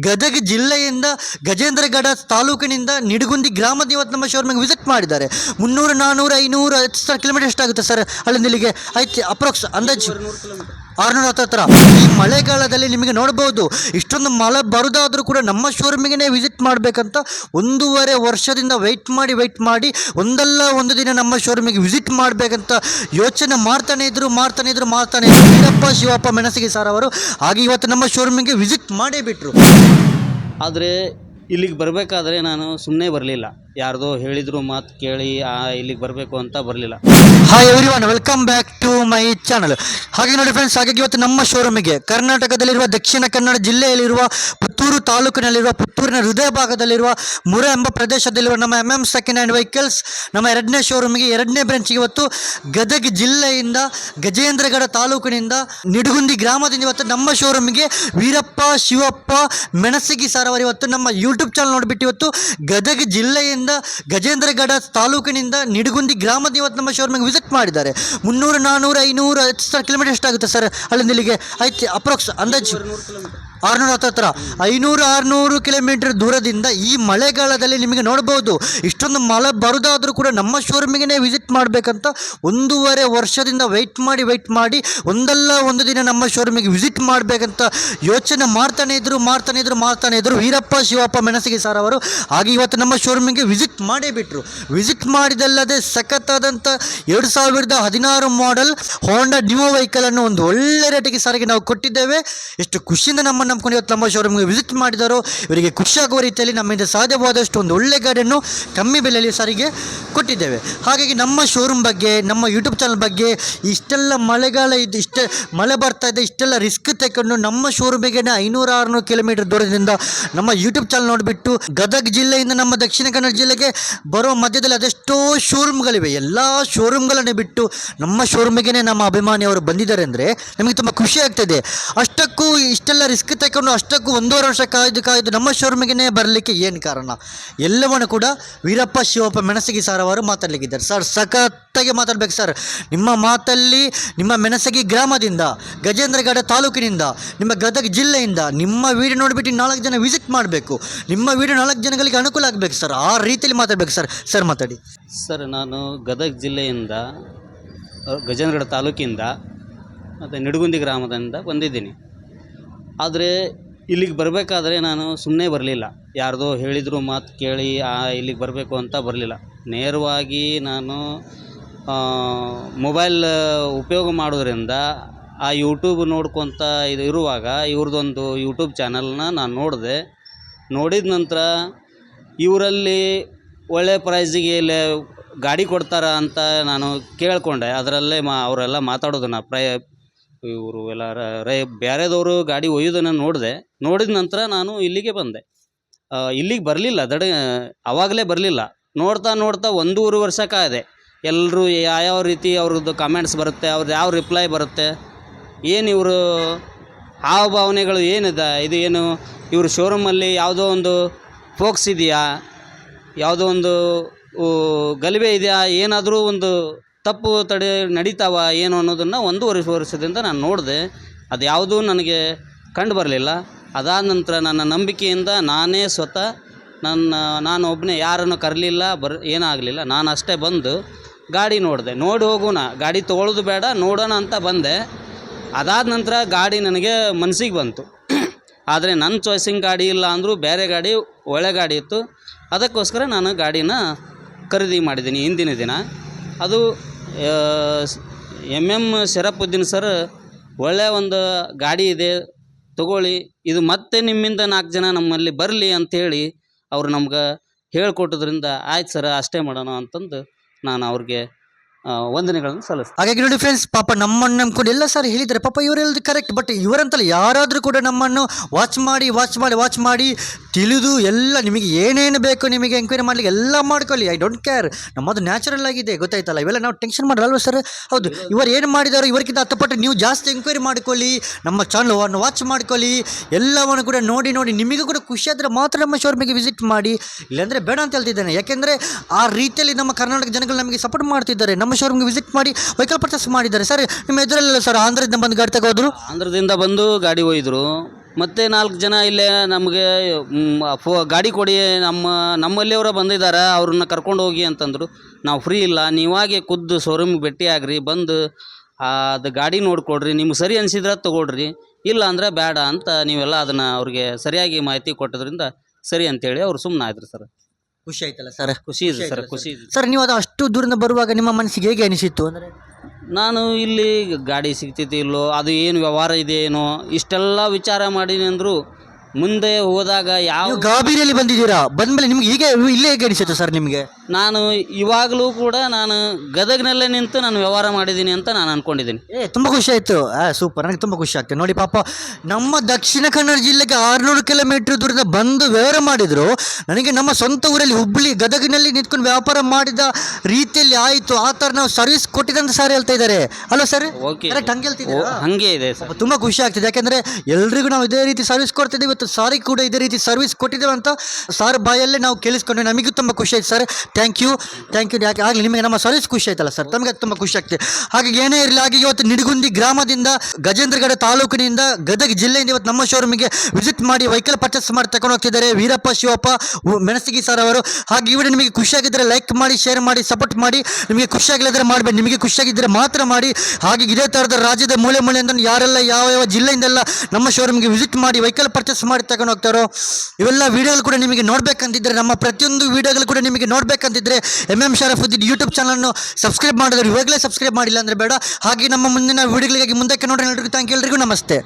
ಗದಗ ಜಿಲ್ಲೆಯಿಂದ ಗಜೇಂದ್ರಗಡ ತಾಲೂಕಿನಿಂದ ನಿಡಗುಂದಿ ಗ್ರಾಮದ ಇವತ್ತು ನಮ್ಮ ಶೋರೂಮಿಗೆ ವಿಸಿಟ್ ಮಾಡಿದ್ದಾರೆ. ಮುನ್ನೂರು ನಾನ್ನೂರು ಐನೂರು, ಹತ್ತು ಸಾವಿರ ಕಿಲೋಮೀಟರ್ ಎಷ್ಟಾಗುತ್ತೆ ಸರ್. ಅಲ್ಲಿಂದ ಇಲ್ಲಿಗೆ. ಐತಿ ಅಪ್ರಾಕ್ಸ್ ಅಂದಾಜು. ಆರುನೂರ ಹತ್ತತ್ರ ಈ ಮಳೆಗಾಲದಲ್ಲಿ ನಿಮಗೆ ನೋಡ್ಬೋದು, ಇಷ್ಟೊಂದು ಮಳೆ ಬರೋದಾದರೂ ಕೂಡ ನಮ್ಮ ಶೋರೂಮಿಗೆ ವಿಸಿಟ್ ಮಾಡಬೇಕಂತ ಒಂದೂವರೆ ವರ್ಷದಿಂದ ವೆಯ್ಟ್ ಮಾಡಿ ವೆಯ್ಟ್ ಮಾಡಿ, ಒಂದಲ್ಲ ಒಂದು ದಿನ ನಮ್ಮ ಶೋರೂಮಿಗೆ ವಿಸಿಟ್ ಮಾಡಬೇಕಂತ ಯೋಚನೆ ಮಾಡ್ತಾನೆ ಇದ್ರು ಮಾಡ್ತಾನೆ ಇದ್ರು ಮಾಡ್ತಾನೆ ಇದ್ರು. ಶಿವಪ್ಪ ಮೆಣಸಿಗೆ ಸರ್ ಅವರು ಹಾಗೆ ಇವತ್ತು ನಮ್ಮ ಶೋರೂಮಿಗೆ ವಿಸಿಟ್ ಮಾಡೇ ಬಿಟ್ಟರು ಆದರೆ ಇಲ್ಲಿಗೆ ಬರಬೇಕಾದ್ರೆ ನಾನು ಸುಮ್ಮನೆ ಬರಲಿಲ್ಲ. ಯಾರ್ದೋ ಹೇಳಿದ್ರು ಮಾತು ಕೇಳಿ ಇಲ್ಲಿಗೆ ಬರಬೇಕು ಅಂತ ಬರಲಿಲ್ಲ. Hi everyone welcome back to my channel ಹಾಗೆ ನೋಡಿ ಫ್ರೆಂಡ್ಸ್ ಹಾಗಾಗಿ ಇವತ್ತು ನಮ್ಮ ಶೋರೂಮಿಗೆ ಕರ್ನಾಟಕದಲ್ಲಿರುವ ದಕ್ಷಿಣ ಕನ್ನಡ ಜಿಲ್ಲೆಯಲ್ಲಿರುವ ಪುತ್ತೂರು ತಾಲೂಕಿನಲ್ಲಿರುವ ಪುತ್ತೂರಿನ ಹೃದಯ ಭಾಗದಲ್ಲಿರುವ ಮುರ ಎಂಬ ಪ್ರದೇಶದಲ್ಲಿರುವ ನಮ್ಮ M M second hand vehicles, ನಮ್ಮ ಎರಡನೇ ಶೋರೂಮಿಗೆ ಎರಡನೇ ಬ್ರಾಂಚ್ ಇವತ್ತು ಗದಗ ಜಿಲ್ಲೆಯಿಂದ ಗಜೇಂದ್ರಗಡ ತಾಲೂಕಿನಿಂದ ನಿಡುಗುಂದಿ ಗ್ರಾಮದಿಂದ ಇವತ್ತು ನಮ್ಮ ಶೋರೂಮ್ಗೆ ವೀರಪ್ಪ, ಶಿವಪ್ಪ, ಮೆಣಸಿಗಿ ಸರ್ ಅವರು ಇವತ್ತು ನಮ್ಮ ಯೂಟ್ಯೂಬ್ ಚಾನಲ್ ನೋಡಿಬಿಟ್ಟು ಇವತ್ತು ಗದಗ ಜಿಲ್ಲೆಯಿಂದ ಗಜೇಂದ್ರಗಡ ತಾಲೂಕಿನಿಂದ ನಿಡುಗುಂದಿ ಗ್ರಾಮದ ಇವತ್ತು ನಮ್ಮ ಶೋರೂಮಿಗೆ ವಿಸಿಟ್ ಮಾಡಿದ್ದಾರೆ. ಮುನ್ನೂರು ನಾನ್ನೂರು ಐನೂರು, ಹತ್ತು ಸಾವಿರ ಕಿಲೋಮೀಟರ್ ಎಷ್ಟಾಗುತ್ತೆ ಸರ್ ಅಲ್ಲಿಂದ ಇಲ್ಲಿಗೆ ಐತಿ ಅಪ್ರಾಕ್ಸ್ ಅಂದಾಜು? ಆರುನೂರ ಹತ್ತತ್ರ ಐನೂರು ಆರುನೂರು ಕಿಲೋಮೀಟರ್ ದೂರದಿಂದ ಈ ಮಳೆಗಾಲದಲ್ಲಿ ನಿಮಗೆ ನೋಡ್ಬೋದು ಇಷ್ಟೊಂದು ಮಳೆ ಬರೋದಾದರೂ ಕೂಡ ನಮ್ಮ ಶೋರೂಮಿಗೆ ವಿಸಿಟ್ ಮಾಡಬೇಕಂತ ಒಂದೂವರೆ ವರ್ಷದಿಂದ ವೆಯ್ಟ್ ಮಾಡಿ ವೆಯ್ಟ್ ಮಾಡಿ, ಒಂದಲ್ಲ ಒಂದು ದಿನ ನಮ್ಮ ಶೋರೂಮಿಗೆ ವಿಸಿಟ್ ಮಾಡಬೇಕಂತ ಯೋಚನೆ ಮಾಡ್ತಾನೆ ಇದ್ರು ಮಾಡ್ತಾನೆ ಇದ್ರು ಮಾಡ್ತಾನೆ ಇದ್ರು ವೀರಪ್ಪ, ಶಿವಪ್ಪ ಮೆಣಸಿಗೆ ಸರ್ ಅವರು. ಹಾಗೆ ಇವತ್ತು ನಮ್ಮ ಶೋರೂಮಿಗೆ ವಿಸಿಟ್ ಮಾಡೇ ಬಿಟ್ಟರು ವಿಸಿಟ್ ಮಾಡಿದಲ್ಲದೆ ಸಖತ್ತಾದಂಥ ಎರಡು ಸಾವಿರದ ಹದಿನಾರು ಮಾಡೆಲ್ ಹೋಂಡಾ ನ್ಯೂ ವೆಹಿಕಲನ್ನು ಒಂದು ಒಳ್ಳೆ ರೇಟಿಗೆ ಸಾರಿಗೆ ನಾವು ಕೊಟ್ಟಿದ್ದೇವೆ. ಎಷ್ಟು ಖುಷಿಯಿಂದ ನಮ್ಮನ್ನು ನಂಬ್ಕೊಂಡು ಇವತ್ತು ನಮ್ಮ ಶೋರೂಮ್ಗೆ ವಿಸಿಟ್ ಮಾಡಿದರು. ಇವರಿಗೆ ಖುಷಿಯಾಗುವ ರೀತಿಯಲ್ಲಿ ನಮ್ಮಿಂದ ಸಾಧ್ಯವಾದಷ್ಟು ಒಂದು ಒಳ್ಳೆ ಗಾಡಿಯನ್ನು ಕಮ್ಮಿ ಬೆಲೆಯಲ್ಲಿ ಸಾರಿಗೆ ಕೊಟ್ಟಿದ್ದೇವೆ. ಹಾಗಾಗಿ ನಮ್ಮ ಶೋರೂಮ್ ಬಗ್ಗೆ, ನಮ್ಮ ಯೂಟ್ಯೂಬ್ ಚಾನಲ್ ಬಗ್ಗೆ ಇಷ್ಟೆಲ್ಲ ಮಳೆಗಾಲ ಇದು ಇಷ್ಟ, ಮಳೆ ಬರ್ತಾ ಇದೆ ಇಷ್ಟೆಲ್ಲ ರಿಸ್ಕ್ ತಗೊಂಡು ನಮ್ಮ ಶೋರೂಮಿಗೆ ಐನೂರ, ಆರುನೂರು ಕಿಲೋಮೀಟರ್ ದೂರದಿಂದ ನಮ್ಮ ಯೂಟ್ಯೂಬ್ ಚಾನಲ್ ನೋಡಿಬಿಟ್ಟು ಗದಗ ಜಿಲ್ಲೆಯಿಂದ ನಮ್ಮ ದಕ್ಷಿಣ ಕನ್ನಡ ಜಿಲ್ಲೆಗೆ ಬರೋ ಮಧ್ಯದಲ್ಲಿ ಅದೆಷ್ಟೋ ಶೋರೂಮ್ಗಳಿವೆ ಎಲ್ಲ ಶೋರೂಮ್ಗಳನ್ನು ಬಿಟ್ಟು ನಮ್ಮ ಶೋರೂಮಿಗೆ ನಮ್ಮ ಅಭಿಮಾನಿಯವರು ಬಂದಿದ್ದಾರೆ ಅಂದರೆ ನಮಗೆ ತುಂಬ ಖುಷಿ ಆಗ್ತದೆ ಅಷ್ಟಕ್ಕೂ ಇಷ್ಟೆಲ್ಲ ರಿಸ್ಕ್ ತಗೊಂಡು ಅಷ್ಟಕ್ಕೂ ಒಂದೂವರೆ ವರ್ಷ ಕಾಯ್ದು ಕಾಯ್ದು ನಮ್ಮ ಶೋರೂಮಿಗೆ ಬರಲಿಕ್ಕೆ ಏನು ಕಾರಣ? ಎಲ್ಲವನ್ನು ಕೂಡ ವೀರಪ್ಪ, ಶಿವಪ್ಪ ಮೆಣಸಗಿ ಸರ್ ಅವರು ಮಾತಾಡಲಿಕ್ಕಿದ್ದಾರೆ. ಸರ್ ಸಖತ್ತಾಗಿ ಮಾತಾಡ್ಬೇಕು ಸರ್ ನಿಮ್ಮ ಮಾತಲ್ಲಿ, ನಿಮ್ಮ ಮೆಣಸಗಿ ಗ್ರಾಮದಿಂದ, ಗಜೇಂದ್ರಗಡ ತಾಲೂಕಿನಿಂದ, ನಿಮ್ಮ ಗದಗ ಜಿಲ್ಲೆಯಿಂದ, ನಿಮ್ಮ ವೀಡಿಯೋ ನೋಡಿಬಿಟ್ಟು ನಾಲ್ಕು ಜನ ವಿಸಿಟ್ ಮಾಡಬೇಕು. ನಿಮ್ಮ ವೀಡಿಯೋ ನಾಲ್ಕು ಜನಗಳಿಗೆ ಅನುಕೂಲ ಆಗಬೇಕು ಸರ್ ಆ ರೀತಿಯಲ್ಲಿ ಮಾತಾಡ್ಬೇಕು ಸರ್ ಸರ್ ಮಾತಾಡಿ. ಸರ್ ನಾನು ಗದಗ ಜಿಲ್ಲೆಯಿಂದ, ಗಜೇಂದ್ರಗಡ ತಾಲೂಕಿಂದ, ಮತ್ತು ನಿಡಗುಂದಿ ಗ್ರಾಮದಿಂದ ಬಂದಿದ್ದೀನಿ. ಆದರೆ ಇಲ್ಲಿಗೆ ಬರಬೇಕಾದ್ರೆ ನಾನು ಸುಮ್ಮನೆ ಬರಲಿಲ್ಲ. ಯಾರ್ದೋ ಹೇಳಿದ್ರು ಮಾತು ಕೇಳಿ, ಆ, ಇಲ್ಲಿಗೆ ಬರಬೇಕು ಅಂತ ಬರಲಿಲ್ಲ. ನೇರವಾಗಿ ನಾನು ಮೊಬೈಲ್ ಉಪಯೋಗ ಮಾಡೋದ್ರಿಂದ ಆ ಯೂಟ್ಯೂಬ್ ನೋಡ್ಕೊತ ಇದು ಇರುವಾಗ ಇವ್ರದ್ದೊಂದು ಯೂಟ್ಯೂಬ್ ಚಾನಲ್ನ ನಾನು ನೋಡಿದೆ. ನೋಡಿದ ನಂತರ ಇವರಲ್ಲಿ ಒಳ್ಳೆ ಪ್ರೈಸಿಗೆ ಇಲ್ಲಿ ಗಾಡಿ ಕೊಡ್ತಾರ ಅಂತ ನಾನು ಕೇಳಿಕೊಂಡೆ. ಅದರಲ್ಲೇ ಮಾ, ಅವರೆಲ್ಲ ಮಾತಾಡೋದನ್ನು ಪ್ರೈ ಇವರು ಎಲ್ಲ ರೇ ಬೇರೆದವರು ಗಾಡಿ ಒಯ್ಯೋದನ್ನು ನೋಡಿದೆ. ನೋಡಿದ ನಂತರ ನಾನು ಇಲ್ಲಿಗೆ ಬಂದೆ. ಇಲ್ಲಿಗೆ ಬರಲಿಲ್ಲ, ದಡ, ಅವಾಗಲೇ ಬರಲಿಲ್ಲ. ನೋಡ್ತಾ ನೋಡ್ತಾ ಒಂದೂವರೆ ವರ್ಷ ಕಾಯ್ದೆ. ಎಲ್ಲರೂ ಯಾವ್ಯಾವ ರೀತಿ ಅವ್ರದ್ದು ಕಮೆಂಟ್ಸ್ ಬರುತ್ತೆ ಅವ್ರದ್ದು ಯಾವ ರಿಪ್ಲೈ ಬರುತ್ತೆ, ಏನು ಇವರು ಹಾವಭಾವನೆಗಳು ಏನಿದೆ, ಇದು ಏನು, ಇವರು ಶೋರೂಮಲ್ಲಿ ಯಾವುದೋ ಒಂದು ಫೋಕ್ಸ್ ಇದೆಯಾ, ಯಾವುದೋ ಒಂದು ಗಲಿಬೆ ಇದೆಯಾ, ಏನಾದರೂ ಒಂದು ತಪ್ಪು ತಡೆ ನಡೀತಾವ ಏನು ಅನ್ನೋದನ್ನು ಒಂದೂವರೆ ವರ್ಷದಿಂದ ನಾನು ನೋಡಿದೆ. ಅದು ಯಾವುದೂ ನನಗೆ ಕಂಡು ಬರಲಿಲ್ಲ. ಅದಾದ ನಂತರ ನನ್ನ ನಂಬಿಕೆಯಿಂದ ನಾನೇ ಸ್ವತಃ ನನ್ನ, ನಾನು ಒಬ್ಬನೇ ಯಾರನ್ನು ಕರಲಿಲ್ಲ, ಬರ್, ಏನಾಗಲಿಲ್ಲ. ನಾನು ಅಷ್ಟೇ ಬಂದು ಗಾಡಿ ನೋಡಿದೆ. ನೋಡಿ ಹೋಗೋಣ. ಗಾಡಿ ತೊಗೊಳೋದು ಬೇಡ, ನೋಡೋಣ ಅಂತ ಬಂದೆ. ಅದಾದ ನಂತರ ಗಾಡಿ ನನಗೆ ಮನಸ್ಸಿಗೆ ಬಂತು. ಆದರೆ ನನ್ನ ಚಾಯ್ಸಿಂಗ್ ಗಾಡಿ ಇಲ್ಲ ಅಂದರೂ ಬೇರೆ ಗಾಡಿ, ಒಳ್ಳೆ ಗಾಡಿ ಇತ್ತು. ಅದಕ್ಕೋಸ್ಕರ ನಾನು ಗಾಡಿನ ಖರೀದಿ ಮಾಡಿದ್ದೀನಿ ಹಿಂದಿನ ದಿನ. ಅದು ಎಂ ಎಂ ಶರಫುದ್ದೀನ್ ಸರ್ ಒಳ್ಳೆಯ ಒಂದು ಗಾಡಿ ಇದೆ, ತಗೊಳ್ಳಿ. ಇದು ಮತ್ತೆ ನಿಮ್ಮಿಂದ ನಾಲ್ಕು ಜನ ನಮ್ಮಲ್ಲಿ ಬರಲಿ ಅಂಥೇಳಿ ಅವ್ರು ನಮ್ಗೆ ಹೇಳ್ಕೊಟ್ಟದ್ರಿಂದ ಆಯ್ತು ಸರ್, ಅಷ್ಟೇ ಮಾಡೋಣ ಅಂತಂದು ನಾನು ಅವ್ರಿಗೆ ವಂದನೆಗಳನ್ನು ಸಲ್ಲಿಸ್ತಾರೆ. ಹಾಗಾಗಿ ನೋಡಿ ಫ್ರೆಂಡ್ಸ್ ಪಾಪ ನಮ್ಮನ್ನು ನಂಬ್ಕೊಂಡು ಎಲ್ಲ ಸರ್ ಹೇಳಿದ್ದಾರೆ. ಪಾಪ ಇವರೆಲ್ಲದು ಕರೆಕ್ಟ್ ಬಟ್ ಇವರಂತಲ್ಲ ಯಾರಾದರೂ ಕೂಡ ನಮ್ಮನ್ನು ವಾಚ್ ಮಾಡಿ ವಾಚ್ ಮಾಡಿ ವಾಚ್ ಮಾಡಿ ತಿಳಿದು ಎಲ್ಲ ನಿಮಗೆ ಏನೇನು ಬೇಕು ನಿಮಗೆ ಎಂಕ್ವೈರಿ ಮಾಡಲಿಕ್ಕೆ ಎಲ್ಲ ಮಾಡ್ಕೊಳ್ಳಿ. ಐ ಡೋಂಟ್ ಕೇರ್ ನಮ್ಮದು ನ್ಯಾಚುರಲ್ ಆಗಿದೆ, ಗೊತ್ತಾಯ್ತಲ್ಲ? ಇವೆಲ್ಲ ನಾವು ಟೆನ್ಷನ್ ಮಾಡಲ್ಲ ಸರ್ ಹೌದು, ಇವರು ಏನು ಮಾಡಿದಾರೋ ಇವರಿಗಿಂತ ಹತ್ತಪಟ್ಟು ನೀವು ಜಾಸ್ತಿ ಎಂಕ್ವೈರಿ ಮಾಡ್ಕೊಳ್ಳಿ, ನಮ್ಮ ಚಾನಲ್ವನ್ನು ವಾಚ್ ಮಾಡ್ಕೊಳ್ಳಿ, ಎಲ್ಲವನ್ನು ಕೂಡ ನೋಡಿ ನೋಡಿ ನಿಮಗೂ ಕೂಡ ಖುಷಿ ಮಾತ್ರ ನಮ್ಮ ಶೋರೂಮಿಗೆ ವಿಸಿಟ್ ಮಾಡಿ. ಇಲ್ಲಾಂದರೆ ಬೇಡ ಅಂತ ಹೇಳ್ತಿದ್ದೇನೆ. ಯಾಕೆಂದರೆ ಆ ರೀತಿಯಲ್ಲಿ ನಮ್ಮ ಕರ್ನಾಟಕ ಜನಗಳು ನಮಗೆ ಸಪೋರ್ಟ್ ಮಾಡ್ತಿದ್ದಾರೆ. ನಮ್ಮ ಶೋರೂಮ್ಗೆ ವಿಸಿಟ್ ಮಾಡಿ ವೆಹಿಕಲ್ ಪರ್ಚೇಸ್ ಮಾಡಿದ್ದಾರೆ. ಸರ್, ನಿಮ್ಮ ಎದುರಲ್ಲ ಸರ್, ಆಂಧ್ರದಿಂದ ಬಂದು ಗಾಡಿ ತಗೋದ್ರು? ಆಂಧ್ರದಿಂದ ಬಂದು ಗಾಡಿ ಒಯ್ದರು. ಮತ್ತು ನಾಲ್ಕು ಜನ ಇಲ್ಲೇ ನಮಗೆ ಫೋ, ಗಾಡಿ ಕೊಡಿ, ನಮ್ಮ, ನಮ್ಮಲ್ಲಿಯವರ ಬಂದಿದ್ದಾರೆ, ಅವ್ರನ್ನ ಕರ್ಕೊಂಡು ಹೋಗಿ ಅಂತಂದರು. ನಾವು ಫ್ರೀ ಇಲ್ಲ ನೀವಾಗೆ ಖುದ್ದು ಶೋರೂಮ್ಗೆ ಭೇಟಿ ಆಗ್ರಿ, ಬಂದು ಅದು ಗಾಡಿ ನೋಡ್ಕೊಡ್ರಿ ನಿಮ್ಗೆ ಸರಿ ಅನಿಸಿದ್ರೆ ತೊಗೊಳ್ರಿ. ಇಲ್ಲ ಅಂದ್ರೆ ಬೇಡ ಅಂತ ನೀವೆಲ್ಲ ಅದನ್ನು ಅವ್ರಿಗೆ ಸರಿಯಾಗಿ ಮಾಹಿತಿ ಕೊಟ್ಟದ್ರಿಂದ ಸರಿ ಅಂತೇಳಿ ಅವ್ರು ಸುಮ್ಮನೆ ಆಯ್ತು ಸರ್. ಖುಷಿ ಆಯ್ತಲ್ಲ ಸರ್? ಖುಷಿ ಇದೆ ಸರ್ ಖುಷಿ ಇದೆ. ಸರ್ ನೀವು ಅದು ಅಷ್ಟು ದೂರದಿಂದ ಬರುವಾಗ ನಿಮ್ಮ ಮನಸ್ಸಿಗೆ ಹೇಗೆ ಅನಿಸಿತ್ತು ಅಂದರೆ? ನಾನು ಇಲ್ಲಿ ಗಾಡಿ ಸಿಗ್ತೈತಿ ಇಲ್ಲೋ ಅದು ಏನು ವ್ಯವಹಾರ ಇದೆ ಏನೋ ಇಷ್ಟೆಲ್ಲ ವಿಚಾರ ಮಾಡೀನಿ ಅಂದರು ಮುಂದೆ ಹೋದಾಗ ಯಾವ ನೀವು ಬಂದಿದ್ದೀರಾ? ಬಂದ ಮೇಲೆ ನಿಮ್ಗೆ ಹೀಗೆ ಇಲ್ಲೇ ಹೇಗೆ ಅನಿಸಿತ್ತು ಸರ್ ನಿಮಗೆ? ನಾನು ಇವಾಗಲೂ ಕೂಡ ನಾನು ಗದಗಿನಲ್ಲೇ ನಿಂತು ನಾನು ವ್ಯವಹಾರ ಮಾಡಿದ್ದೀನಿ ಅಂತ ನಾನು ಅಂದ್ಕೊಂಡಿದ್ದೀನಿ ಏ ತುಂಬ ಖುಷಿ ಆಯಿತು. ಸೂಪರ್ ನನಗೆ ತುಂಬ ಖುಷಿ ಆಗ್ತದೆ. ನೋಡಿ ಪಾಪ ನಮ್ಮ ದಕ್ಷಿಣ ಕನ್ನಡ ಜಿಲ್ಲೆಗೆ ಆರುನೂರು ಕಿಲೋಮೀಟ್ರ್ ದೂರದ ಬಂದು ವ್ಯವಹಾರ ಮಾಡಿದರು. ನನಗೆ ನಮ್ಮ ಸ್ವಂತ ಊರಲ್ಲಿ ಹುಬ್ಬಳ್ಳಿ ಗದಗಿನಲ್ಲಿ ನಿಂತ್ಕೊಂಡು ವ್ಯಾಪಾರ ಮಾಡಿದ ರೀತಿಯಲ್ಲಿ ಆಯಿತು. ಆ ಥರ ನಾವು ಸರ್ವಿಸ್ ಕೊಟ್ಟಿದ್ದಂತ ಸರ್ ಹೇಳ್ತಾ ಇದ್ದಾರೆ. ಅಲ್ಲ ಸರ್ ಓಕೆ ಕರೆಕ್ಟ್ ಹಂಗೆ ಹೇಳ್ತಿದ್ದೀರಾ? ಹಾಗೆ ಇದೆ ಸರ್ ತುಂಬ ಖುಷಿ ಆಗ್ತಿದೆ. ಯಾಕೆಂದರೆ ಎಲ್ರಿಗೂ ನಾವು ಇದೇ ರೀತಿ ಸರ್ವಿಸ್ ಕೊಡ್ತಿದ್ದೀವಿ. ಇವತ್ತು ಸಾರಿ ಕೂಡ ಇದೇ ರೀತಿ ಸರ್ವಿಸ್ ಕೊಟ್ಟಿದ್ದೇವೆ ಅಂತ ಸಾರ್ ಬಾಯಲ್ಲೇ ನಾವು ಕೇಳಿಸ್ಕೊಂಡ್ರೆ ನಮಗೂ ತುಂಬ ಖುಷಿ ಆಯ್ತು sir thank you thank you ಯಾಕೆ ಆಗಲಿ, ನಿಮಗೆ ನಮ್ಮ ಸರ್ವಿಸ್ ಖುಷಿ ಆಯ್ತಲ್ಲ ಸರ್? ತಮಗೆ ತುಂಬ ಖುಷಿ ಆಗ್ತದೆ. ಹಾಗೆ ಏನೇ ಇರಲಿ, ಹಾಗೆ ಇವತ್ತು ನಿಡಗುಂದಿ ಗ್ರಾಮದಿಂದ ಗಜೇಂದ್ರಗಡ ತಾಲೂಕಿನಿಂದ ಗದಗ ಜಿಲ್ಲೆಯಿಂದ ಇವತ್ತು ನಮ್ಮ ಶೋರೂಮಿಗೆ ವಿಸಿಟ್ ಮಾಡಿ ವೆಹಿಕಲ್ ಪರ್ಚೇಸ್ ಮಾಡಿ ತಗೊಂಡು ಹೋಗ್ತಿದ್ದಾರೆ ವೀರಪ್ಪ, ಶಿವಪ್ಪ ಮೆಣಸಿಗಿ ಸರ್ ಅವರು. ಹಾಗೆ ಈ ನಿಮಗೆ ಖುಷಿಯಾಗಿದ್ದರೆ ಲೈಕ್ ಮಾಡಿ ಶೇರ್ ಮಾಡಿ ಸಪೋರ್ಟ್ ಮಾಡಿ. ನಿಮಗೆ ಖುಷಿಯಾಗಿಲ್ಲದ್ರೆ ಮಾಡಬೇಡಿ. ನಿಮಗೆ ಖುಷಿಯಾಗಿದ್ದರೆ ಮಾತ್ರ ಮಾಡಿ. ಹಾಗೆ ಇದೇ ಥರದ ರಾಜ್ಯದ ಮೂಲೆ ಮೂಲೆಯಿಂದ ಯಾರೆಲ್ಲ ಯಾವ ಯಾವ ಜಿಲ್ಲೆಯಿಂದೆಲ್ಲ ನಮ್ಮ ಶೋರೂಮ್ಗೆ ವಿಸಿಟ್ ಮಾಡಿ ವೆಹಿಕಲ್ ಪರ್ಚೇಸ್ ಮಾಡಿ ತಗೊಂಡು ಹೋಗ್ತಾರೋ, ಇವೆಲ್ಲ ವಿಡಿಯೋಗಳು ಕೂಡ ನಿಮಗೆ ನೋಡಬೇಕಂತಿದ್ದರೆ ನಮ್ಮ ಪ್ರತಿಯೊಂದು ವೀಡಿಯೋಗಳು ಕೂಡ ನಿಮಗೆ ನೋಡ್ಬೇಕಂತಿದ್ರೆ ಎಂ ಎಂ ಶರಫುದ್ದೀನ್ ಯೂಟ್ಯೂಬ್ ಚಾನಲ್ನು ಸಬ್ಸ್ಕ್ರೈಬ್ ಮಾಡಿದ್ರೆ ಇವಾಗಲೇ ಸಬ್ಸ್ಕ್ರೈಬ್ ಮಾಡಿಲ್ಲ ಅಂದರೆ ಬೇಡ. ಹಾಗೆ ನಮ್ಮ ಮುಂದಿನ ವಿಡಿಯೋಗಳಿಗಾಗಿ ಮುಂದಕ್ಕೆ ನೋಡಿ ಎಲ್ರಿಗೂ ಥ್ಯಾಂಕ್ ಎಲ್ರಿಗೂ ನಮಸ್ತೆ.